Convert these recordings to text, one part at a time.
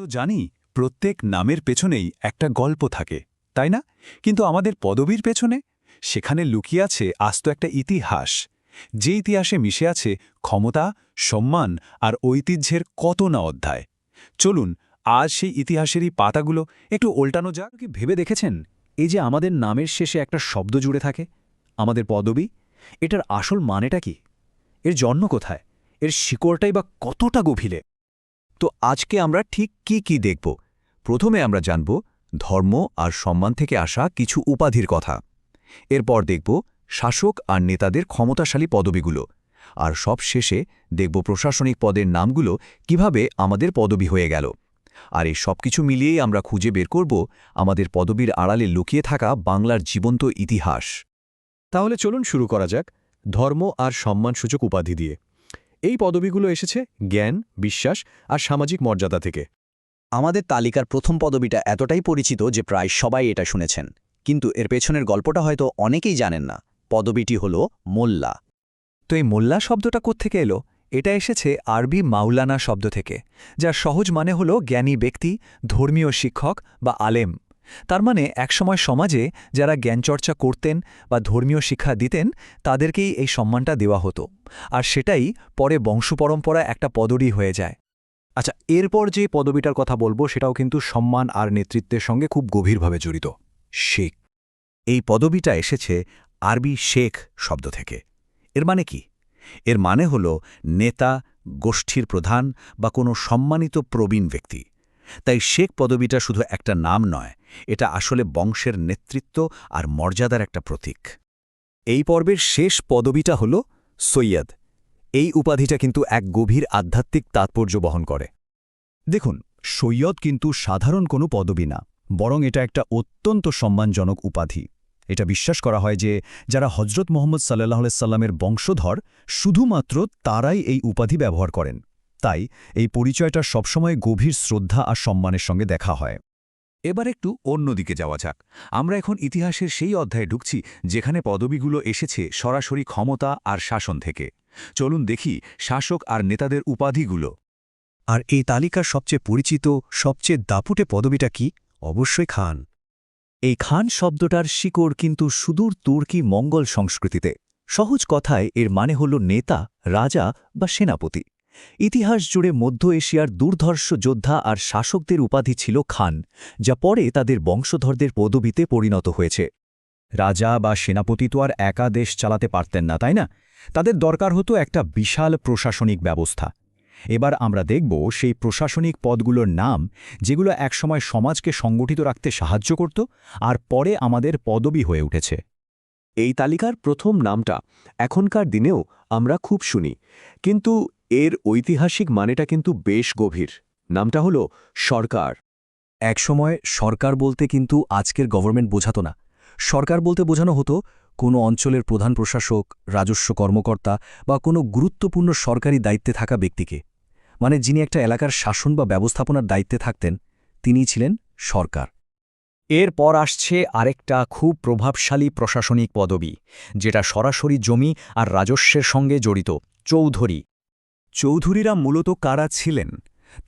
তো জানি, প্রত্যেক নামের পেছনেই একটা গল্প থাকে, তাই না? কিন্তু আমাদের পদবীর পেছনে? সেখানে লুকিয়ে আছে আস্ত একটা ইতিহাস, যে ইতিহাসে মিশে আছে ক্ষমতা, সম্মান আর ঐতিহ্যের কত না অধ্যায়। চলুন, আজ সেই ইতিহাসেরই পাতাগুলো একটু উল্টানো যাক। কি ভেবে দেখেছেন? এই যে আমাদের নামের শেষে একটা শব্দ জুড়ে থাকে, আমাদের পদবী, এটার আসল মানেটা কি? এর জন্ম কোথায়? এর শিকড়টাই বা কতটা গভীরে? তো আজকে আমরা ঠিক কি কি দেখব? প্রথমে আমরা জানব ধর্ম আর সম্মান থেকে আসা কিছু উপাধির কথা। এরপর দেখব শাসক আর নেতাদের ক্ষমতাশালী পদবিগুলো। আর সব শেষে দেখব প্রশাসনিক পদের নামগুলো কীভাবে আমাদের পদবি হয়ে গেল। আর এই সব কিছু মিলিয়েই আমরা খুঁজে বের করব আমাদের পদবীর আড়ালে লুকিয়ে থাকা বাংলার জীবন্ত ইতিহাস। তাহলে চলুন শুরু করা যাক ধর্ম আর সম্মানসূচক উপাধি দিয়ে। এই পদবিগুলো এসেছে জ্ঞান বিশ্বাস আর সামাজিক মর্যাদা থেকে। আমাদের তালিকার প্রথম পদবিটা এতটাই পরিচিত যে প্রায় সবাই এটা শুনেছেন। কিন্তু এর পেছনের গল্পটা হয়তো অনেকেই জানেন না। পদবিটি হল মোল্লা। তো এই মোল্লা শব্দটা কোত্থেকে এলো? এটা এসেছে আরবি মাওলানা শব্দ থেকে যার সহজ মানে হল জ্ঞানী ব্যক্তি ধর্মীয় শিক্ষক বা আলেম। তার মানে একসময় সমাজে যারা জ্ঞানচর্চা করতেন বা ধর্মীয় শিক্ষা দিতেন, তাদেরকেই এই সম্মানটা দেওয়া হতো। আর সেটাই পরে বংশপরম্পরা একটা পদরি হয়ে যায়। আচ্ছা এরপর যে পদবিটার কথা বলব, সেটাও কিন্তু সম্মান আর নেতৃত্বের সঙ্গে খুব গভীরভাবে জড়িত। শেখ। এই পদবিটা এসেছে আরবি শেখ শব্দ থেকে। এর মানে কি? এর মানে হল নেতা, গোষ্ঠীর প্রধান বা কোনো সম্মানিত প্রবীণ ব্যক্তি। তাই শেখ পদবিটা শুধু একটা নাম নয়, এটা আসলে বংশের নেতৃত্ব আর মর্যাদার একটা প্রতীক। এই পর্বের শেষ পদবিটা হল সৈয়দ। এই উপাধিটা কিন্তু এক গভীর আধ্যাত্মিক তাৎপর্য বহন করে। দেখুন, সৈয়দ কিন্তু সাধারণ কোনো পদবি না, বরং এটা একটা অত্যন্ত সম্মানজনক উপাধি। এটা বিশ্বাস করা হয় যে, যারা হজরত মোহাম্মদ সাল্লাহ সাল্লামের বংশধর, শুধুমাত্র তারাই এই উপাধি ব্যবহার করেন। তাই এই পরিচয়টা সবসময় গভীর শ্রদ্ধা আর সম্মানের সঙ্গে দেখা হয়। এবার একটু অন্যদিকে যাওয়া যাক। আমরা এখন ইতিহাসের সেই অধ্যায়ে ঢুকছি যেখানে পদবিগুলো এসেছে সরাসরি ক্ষমতা আর শাসন থেকে। চলুন দেখি শাসক আর নেতাদের উপাধিগুলো। আর এই তালিকার সবচেয়ে পরিচিত, সবচেয়ে দাপুটে পদবিটা কি? অবশ্যই খান। এই খান শব্দটার শিকড় কিন্তু সুদূর তুর্কি মঙ্গল সংস্কৃতিতে। সহজ কথায় এর মানে হল নেতা, রাজা বা সেনাপতি। ইতিহাস জুড়ে মধ্য এশিয়ার দুর্ধর্ষ যোদ্ধা আর শাসকদের উপাধি ছিল খান, যা পরে তাদের বংশধরদের পদবিতে পরিণত হয়েছে। রাজা বা সেনাপতি তো আর একা দেশ চালাতে পারতেন না, তাই না? তাদের দরকার হতো একটা বিশাল প্রশাসনিক ব্যবস্থা। এবার আমরা দেখব সেই প্রশাসনিক পদগুলোর নাম, যেগুলো একসময় সমাজকে সংগঠিত রাখতে সাহায্য করত আর পরে আমাদের পদবি হয়ে উঠেছে। এই তালিকার প্রথম নামটা এখনকার দিনেও আমরা খুব শুনি। কিন্তু এর ঐতিহাসিক মানেটা কিন্তু বেশ গভীর। নামটা হলো সরকার। একসময় সরকার বলতে কিন্তু আজকের গভর্নমেন্ট বোঝাতো না। সরকার বলতে বোঝানো হতো কোনো অঞ্চলের প্রধান প্রশাসক, রাজস্ব কর্মকর্তা বা কোনো গুরুত্বপূর্ণ সরকারি দায়িত্বে থাকা ব্যক্তিকে। মানে যিনি একটা এলাকার শাসন বা ব্যবস্থাপনার দায়িত্বে থাকতেন, তিনিই ছিলেন সরকার। এরপর আসছে আরেকটা খুব প্রভাবশালী প্রশাসনিক পদবি, যেটা সরাসরি জমি আর রাজস্বের সঙ্গে জড়িত, চৌধুরী। চৌধুরীরা মূলত কারা ছিলেন?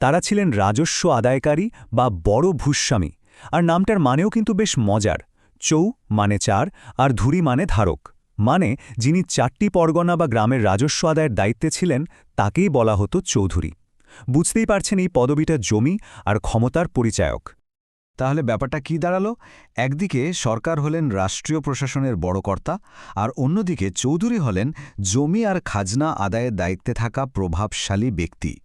তারা ছিলেন রাজস্ব আদায়কারী বা বড় ভূস্বামী, আর নামটার মানেও কিন্তু বেশ মজার, চৌ মানে চার আর ধুরি মানে ধারক মানে যিনি চারটি পরগনা বা গ্রামের রাজস্ব আদায়ের দায়িত্বে ছিলেন, তাকেই বলা হতো চৌধুরী। বুঝতেই পারছেন এই পদবিটা জমি আর ক্ষমতার পরিচায়ক। তাহলে ব্যাপারটা কি দাঁড়াল? একদিকে সরকার হলেন রাষ্ট্রীয় প্রশাসনের বড় কর্তা, আর অন্যদিকে চৌধুরী হলেন জমি আর খাজনা আদায়ের দায়িত্বে থাকা প্রভাবশালী ব্যক্তি।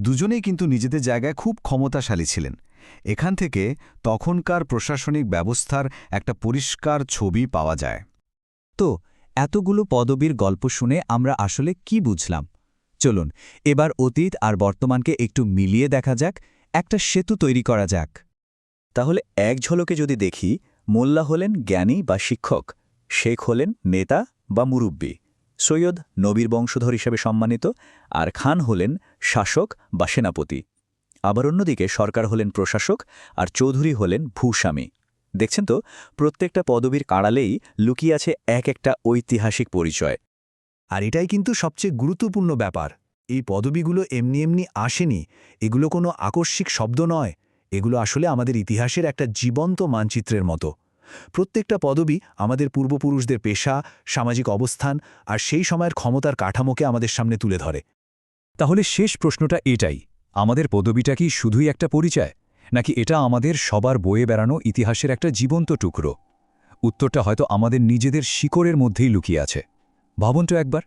দুজনেই কিন্তু নিজেদের জায়গায় খুব ক্ষমতাশালী ছিলেন। এখান থেকে তখনকার প্রশাসনিক ব্যবস্থার একটা পরিষ্কার ছবি পাওয়া যায়। তো, এতগুলো পদবীর গল্প শুনে আমরা আসলে কি বুঝলাম? চলুন, এবার অতীত আর বর্তমানকে একটু মিলিয়ে দেখা যাক, একটা সেতু তৈরি করা যাক। তাহলে এক ঝলকে যদি দেখি, মোল্লা হলেন জ্ঞানী বা শিক্ষক, শেখ হলেন নেতা বা মুরব্বী, সৈয়দ নবীর বংশধর হিসেবে সম্মানিত, আর খান হলেন শাসক বা সেনাপতি। আবার অন্যদিকে সরকার হলেন প্রশাসক, আর চৌধুরী হলেন ভূস্বামী। দেখছেন তো, প্রত্যেকটা পদবীর কাড়ালেই লুকিয়ে আছে এক একটা ঐতিহাসিক পরিচয়। আর এটাই কিন্তু সবচেয়ে গুরুত্বপূর্ণ ব্যাপার। এই পদবিগুলো এমনি এমনি আসেনি, এগুলো কোনো আকস্মিক শব্দ নয়। এগুলো আসলে আমাদের ইতিহাসের একটা জীবন্ত মানচিত্রের মতো। প্রত্যেকটা পদবি আমাদের পূর্বপুরুষদের পেশা, সামাজিক অবস্থান আর সেই সময়ের ক্ষমতার কাঠামোকে আমাদের সামনে তুলে ধরে। তাহলে শেষ প্রশ্নটা এটাই, আমাদের পদবিটা কি শুধুই একটা পরিচয়, নাকি এটা আমাদের সবার বয়ে বেড়ানো ইতিহাসের একটা জীবন্ত টুকরো? উত্তরটা হয়তো আমাদের নিজেদের শিকড়ের মধ্যেই লুকিয়ে আছে। ভাবুন একবার।